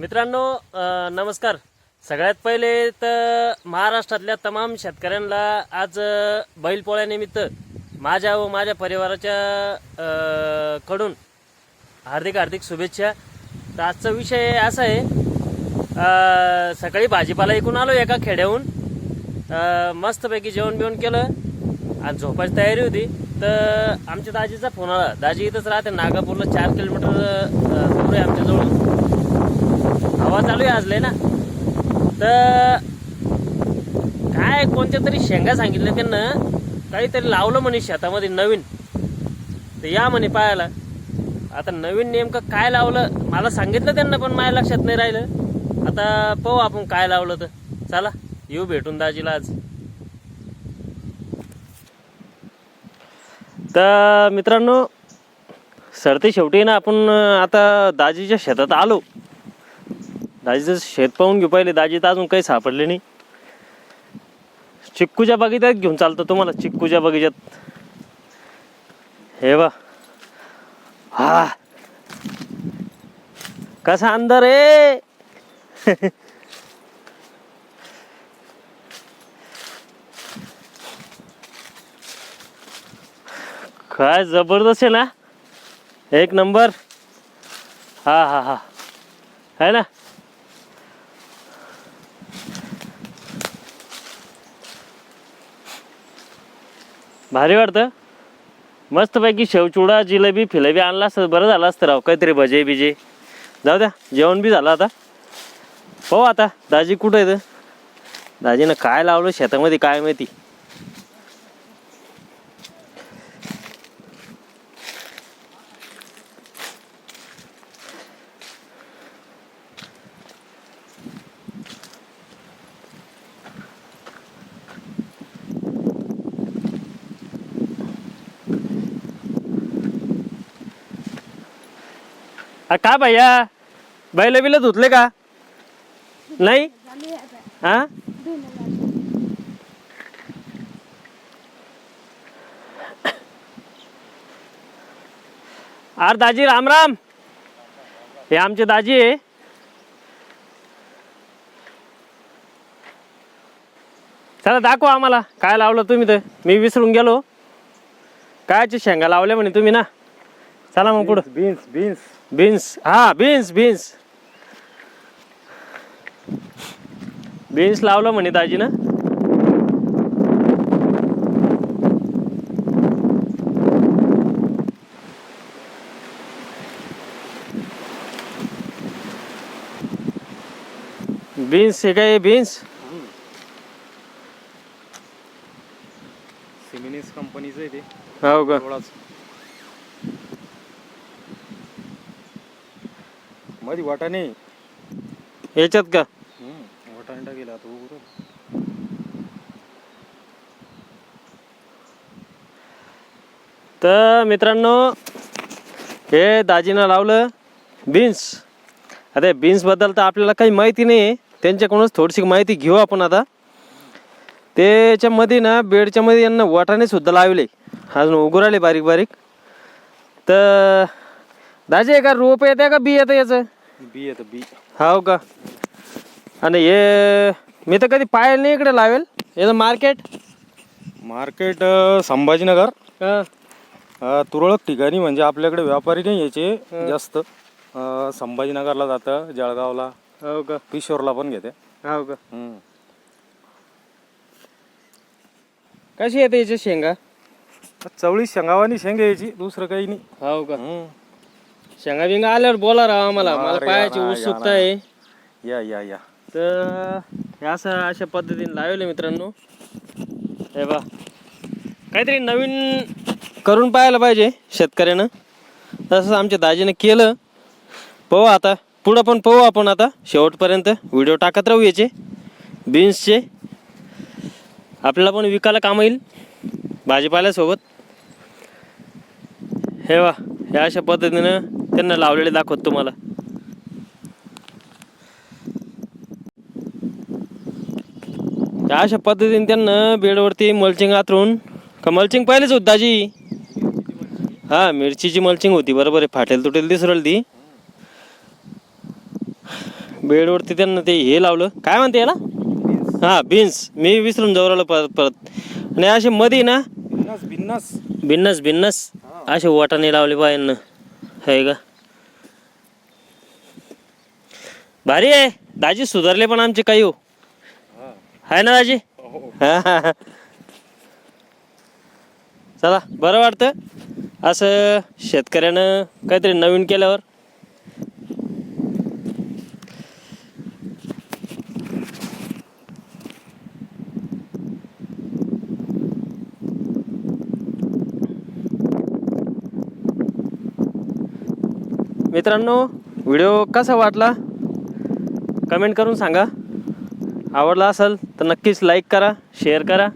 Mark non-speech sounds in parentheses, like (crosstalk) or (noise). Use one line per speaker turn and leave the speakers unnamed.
मित्रांनो नमस्कार. सगळ्यात पहिले तर महाराष्ट्रातल्या तमाम शेतकऱ्यांना आज बैलपोळ्यानिमित्त माझ्या व माझ्या परिवाराच्या कडून हार्दिक हार्दिक शुभेच्छा. तर आजचा विषय असा आहे सकाळी भाजीपाला ऐकून आलो एका खेड्याहून. मस्तपैकी जेवण बिवण केलं आणि झोपायची तयारी होती. तर आमच्या दाजीचा फोन आला. दाजी इथंच राहते नागापूरला चार किलोमीटर दूर आहे आमच्याजवळ. हवा चालू आहे आजले ना. तर काय कोणत्या तरी शेंगा सांगितलं त्यांना काहीतरी लावलं म्हणे शेतामध्ये नवीन. तर या म्हणे पाहायला आता नवीन नेमकं काय लावलं मला सांगितलं त्यांना पण माझ्या लक्षात नाही राहिलं. आता पाहू आपण काय लावलं तर. चला येऊ भेटून दाजीला आज. तर मित्रांनो सरते शेवटी ना आपण आता दाजीच्या शेतात आलो. दाजीचं शेत पाहून घेऊ. पहिले दाजी तर अजून काही सापडले नाही. चिक्कूच्या बगीच्यात घेऊन चालतो तुम्हाला चिक्कूच्या बगीच्यात. हे बा हा. कसा अंदर रे (laughs) काय जबरदस्त आहे ना. एक नंबर. हा हा हा. है ना? भारी वाटतं. मस्तपैकी शेवचुडा जिलेबी फिलेबी आणला असतं बरं झालं असतं राव काहीतरी भजे बिजे. जाऊ द्या जेवण बी झालं आता. पाहू आता दाजी कुठं आहे तर दाजीनं काय लावलं शेतामध्ये काय माहिती. अ, का भैया? बैल बिल धुतले का? नाही? हा? अरे दाजी राम राम. हे आमचे दाजी आहे. चला दाखवा आम्हाला. काय लावलं तुम्ही तर? मी विसरून गेलो. कायचे शेंगा लावल्या म्हणे तुम्ही ना? चला मग पुढं.
Beans beans.
बीन्स. हा बीन्स बीन्स. बीन्स लावलं म्हणे दाजी ना बीन्स हे काय बीन्स?
सिमिनिस कंपनीचं आहे ते.
हो का?
मध्ये वाटाणे.
याच्यात का?
हम्म, वाटाणे टाकेला तो
तर मित्रांनो हे दाजीनं लावलं बीन्स आता बीन्सबद्दल तर आपल्याला काही माहिती नाही आहे त्यांच्याकडूनच थोडीशी माहिती घेऊ आपण आता. त्याच्यामध्ये ना बेडच्या मध्ये यांना वाटाणे सुद्धा लावले. अजून उगू राहिले बारीक बारीक. तर दाजी हे का रोप येते का? बी येतं याचं?
बी येतं बी
हो का? आणि हे मी तर कधी पाहिलं नाही इकडे लावेल. याचं मार्केट.
मार्केट संभाजीनगर. अं, तुरळक ठिकाणी म्हणजे आपल्याकडे व्यापारी नाही यायचे जास्त. अं, संभाजीनगरला जातं जळगावला.
हो का?
पिशोरला पण घेते.
हो का?
हम्म.
कशी येते याची शेंगा?
चवळी शेंगावानी शेंग यायची दुसरं काही नाही.
हो का?
हम्म.
शेंगा बिंगा आल्यावर बोला राव आम्हाला. मला
अरे
पायाची उत्सुकता आहे.
या या या.
तर हे असं अशा पद्धतीने लावले मित्रांनो. हे बा काहीतरी नवीन करून पाहायला पाहिजे शेतकऱ्यानं. तसंच आमच्या दाजीनं केलं. पाहू आता. पुढं पण पाहू आपण आता. शेवटपर्यंत व्हिडिओ टाकत राहू याचे. बीन्सचे आपल्याला पण विकायला काम येईल. भाजीपाल्यासोबत. हे वा हे अशा पद्धतीनं त्यांना लावलेले दाखवत तुम्हाला. अशा पद्धतीने त्यांना बेडवरती मल्चिंग आतरून का मल्चिंग पाहिलेच होत दाजी? हा मिरचीची मल्चिंग होती बरोबर आहे फाटेल तुटेल दिसरल ती. बेडवरती त्यांना ते हे लावलं. काय म्हणते याला? हा बीन्स मी विसरून राहिलो परत परत. आणि असे मध्ये ना?
भिन्नस
भिन्नस भिन्नस असे वाटाणे लावले बायांना. आहे का? भारी आहे. दाजी सुधारले पण आमचे काही हो. आहे ना दाजी? हा. (laughs) चला बरं वाटतं. असं शेतकऱ्यानं काहीतरी नवीन केल्यावर मित्रांनो व्हिडिओ कसा वाटला? कमेंट करून सांगा. आवडला असेल तर नक्कीच लाईक करा शेअर करा.